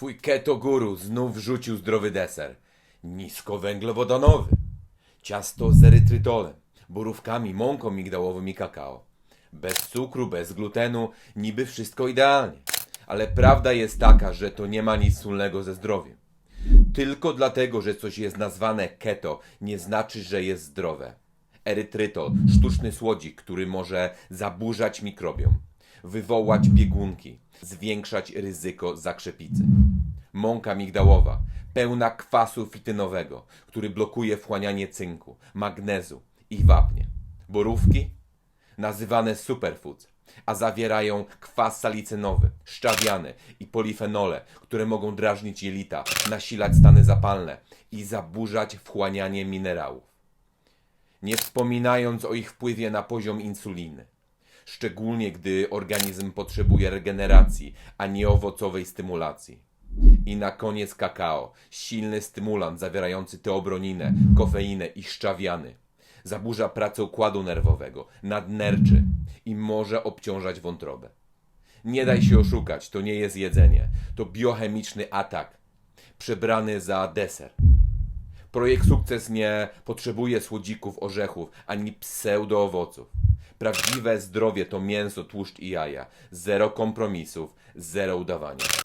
Twój keto guru znów wrzucił zdrowy deser. Niskowęglowodanowy. Ciasto z erytrytolem, borówkami, mąką migdałową i kakao. Bez cukru, bez glutenu, niby wszystko idealnie. Ale prawda jest taka, że to nie ma nic wspólnego ze zdrowiem. Tylko dlatego, że coś jest nazwane keto, nie znaczy, że jest zdrowe. Erytrytol, sztuczny słodzik, który może zaburzać mikrobiom, wywołać biegunki, zwiększać ryzyko zakrzepicy. Mąka migdałowa, pełna kwasu fitynowego, który blokuje wchłanianie cynku, magnezu i wapnia. Borówki, nazywane superfoods, a zawierają kwas salicynowy, szczawiany i polifenole, które mogą drażnić jelita, nasilać stany zapalne i zaburzać wchłanianie minerałów. Nie wspominając o ich wpływie na poziom insuliny, szczególnie gdy organizm potrzebuje regeneracji, a nie owocowej stymulacji. I na koniec kakao, silny stymulant zawierający teobroninę, kofeinę i szczawiany. Zaburza pracę układu nerwowego, nadnerczy i może obciążać wątrobę. Nie daj się oszukać, to nie jest jedzenie. To biochemiczny atak, przebrany za deser. Projekt Sukces nie potrzebuje słodzików, orzechów ani pseudo-owoców. Prawdziwe zdrowie to mięso, tłuszcz i jaja. Zero kompromisów, zero udawania.